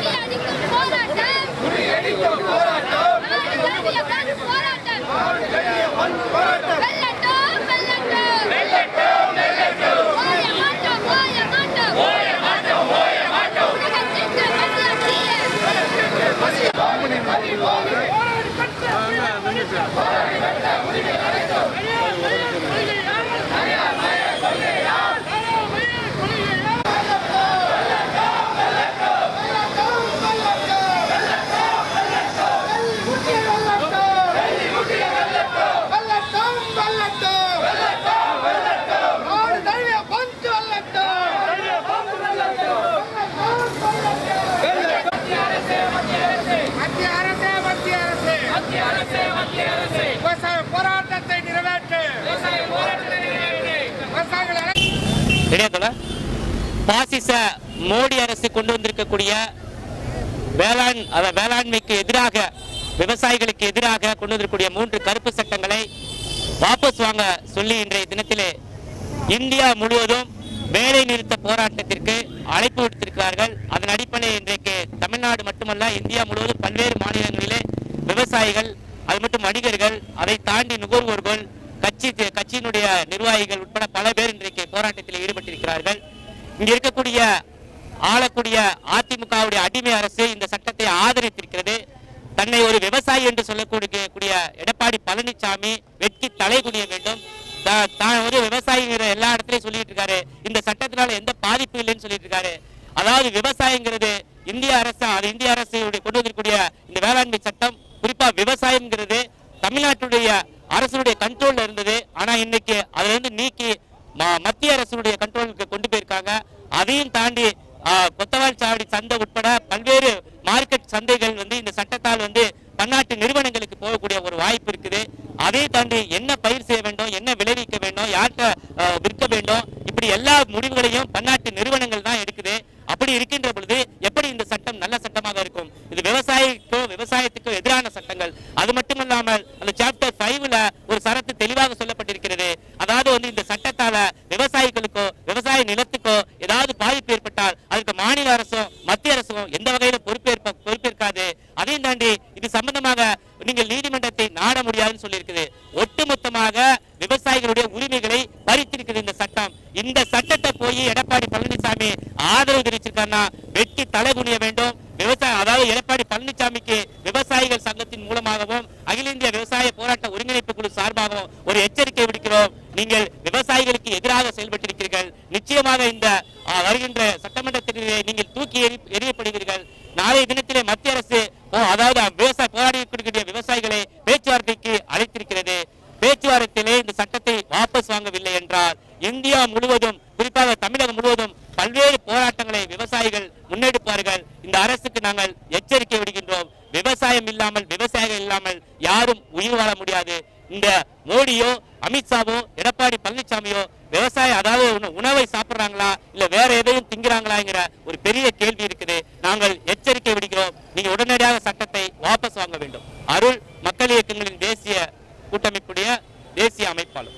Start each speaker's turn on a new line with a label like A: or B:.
A: முறியடிக்கும் போராட்டம் முறியடிக்கும் போராட்டம் போராட்டம் வெல்லட்டும் வெல்லட்டும் வெல்லட்டும் ஓய மாட்டோம் ஓய மாட்டோம் ஓய மாட்டோம் ஓய மாட்டோம் உலகத்திற்கு மத்திய
B: வெள்ளட்டும் வெள்ளட்டும் நாடு தழுவிய பந்து வெள்ளட்டும் மத்திய அரசே மத்திய அரசே விவசாய போராட்டத்தை நிறைவேற்று விவசாயிகள் அனை-
C: இடையத்தோட பாசிச மோடி அரசு கொண்டு வந்திருக்கக்கூடிய வேளாண் அத வேளாண்மைக்கு எதிராக விவசாயிகளுக்கு எதிராக கொண்டு வந்திருக்கூடிய மூன்று கருப்பு சட்டங்களை வாபஸ் வாங்க சொல்லி இன்றைய தினத்திலே இந்தியா முழுவதும் வேலை நிறுத்த போராட்டத்திற்கு அழைப்பு விடுத்திருக்கிறார்கள். அதன் அடிப்படையில் இன்றைக்கு தமிழ்நாடு மட்டுமல்ல இந்தியா முழுவதும் பல்வேறு மாநிலங்களிலே விவசாயிகள் அது மட்டும் வணிகர்கள் அதை தாண்டி நுகர்வோர்கள் கட்சி கட்சியினுடைய நிர்வாகிகள் உட்பட பல பேர் இன்றைக்கு போராட்டத்தில் ஈடுபட்டிருக்கிறார்கள். இங்க இருக்கக்கூடிய ஆளக்கூடிய அதிமுகவுடைய அடிமை அரசு இந்த சட்டத்தை ஆதரித்திருக்கிறது. தன்னை ஒரு விவசாயி என்று சொல்லக்கூடிய எடப்பாடி பழனிசாமி வெட்கி தலை குனிய வேண்டும். தா- தான் ஒரு விவசாயிங்கிற எல்லா இடத்துலயும் சொல்லிட்டு இருக்காரு. இந்த சட்டத்தினால எந்த பாதிப்பு இல்லைன்னு சொல்லிட்டு இருக்காரு. அதாவது விவசாயங்கிறது இந்திய அரசு அது இந்திய அரசு கொண்டு வந்திருக்கூடிய இந்த வேளாண்மை சட்டம் குறிப்பா விவசாயம்ங்கிறது தமிழ்நாட்டுடைய அரசுடைய கண்ட்ரோல்ல இருந்தது. ஆனா இன்னைக்கு அதுல இருந்து நீக்கி ம- மத்திய அரசனுடைய கண்ட்ரோலுக்கு கொண்டு போயிருக்காங்க. அதையும் தாண்டி கொத்தவால் சாவடி சந்தை உட்பட பல்வேறு மார்க்கெட் சந்தைகள் வந்து இந்த சட்டத்தால் வந்து பன்னாட்டு நிறுவனங்களுக்கு போகக்கூடிய ஒரு வாய்ப்பு இருக்குது. அதை தாண்டி என்ன பயிர் செய்ய வேண்டும் என்ன விளைவிக்க வேண்டும் யார்கிட்ட விற்க வேண்டும் இப்படி எல்லா முடிவுகளையும் பன்னாட்டு நிறுவனங்கள் தான் எடுக்குது. அப்படி இருக்கின்ற பொழுது எப்படி இந்த சட்டம் நல்ல சட்டமாக இருக்கும்? இது விவசாயிக்கோ விவசாயத்துக்கோ எதிரான சட்டங்கள். இருக்கிறது அதாவது வந்து இந்த சட்டத்தால விவசாயிகளுக்கோ விவசாய நிலத்துக்கோ ஏதாவது பாதிப்பு ஏற்பட்டால் அதுக்கு மாநில அரசும் மத்திய அரசும் எந்த வகையில பொறுப்பேற்ப பொறுப்பேற்காது? அதையும் தாண்டி இது சம்பந்தமாக நீங்கள் நீதிமன்றத்தை நாட முடியாதுன்னு சொல்லியிருக்குது. ஒட்டுமொத்தமாக விவசாயிகளுடைய உரிமைகளை பறித்திருக்குது இந்த சட்டம். இந்த சட்டத்தை போய் எடப்பாடி பழனிசாமி ஆதரவு தெரிவிச்சிருக்காருன்னா வெட்டி தலை குனிய வேண்டும். விவசாய அதாவது எடப்பாடி பழனிசாமிக்கு விவசாயிகள் சங்கத்தின் மூலமாகவும் அகில இந்திய விவசாய நீங்கள் விவசாயிகளுக்கு எதிராக செயல்பட்டிருக்கிறீர்கள். நிச்சயமாக இந்த வருகின்ற சட்டமன்றத்திலே நீங்கள் தூக்கி எறி எறியப்படுவீர்கள் நாளைய தினத்திலே மத்திய அரசு அதாவது விவசாய போராடி இருக்கக்கூடிய விவசாயிகளை பேச்சுவார்த்தைக்கு அழைத்திருக்கிறது. பேச்சுவார்த்தையிலே இந்த சட்டத்தை வாபஸ் வாங்கவில்லை என்றால் இந்தியா முழுவதும் குறிப்பாக தமிழகம் முழுவதும் பல்வேறு போராட்டங்களை விவசாயிகள் முன்னெடுப்பார்கள். இந்த அரசுக்கு நாங்கள் எச்சரிக்கை விடுகின்றோம். விவசாயம் இல்லாமல் விவசாயிகள் இல்லாமல் யாரும் உயிர் வாழ முடியாது. இந்த மோடியோ அமித்ஷாவோ எடப்பாடி பழனிசாமியோ விவசாயம் அதாவது உணவை சாப்பிடுறாங்களா இல்ல வேற எதையும் திங்கிறாங்களாங்கிற ஒரு பெரிய கேள்வி இருக்குது. நாங்கள் எச்சரிக்கை விடுகிறோம். நீங்க உடனடியாக சட்டத்தை வாபஸ் வாங்க வேண்டும். அருள் மக்கள் இயக்கங்களின் தேசிய கூட்டமைப்புடைய தேசிய அமைப்பாளர்.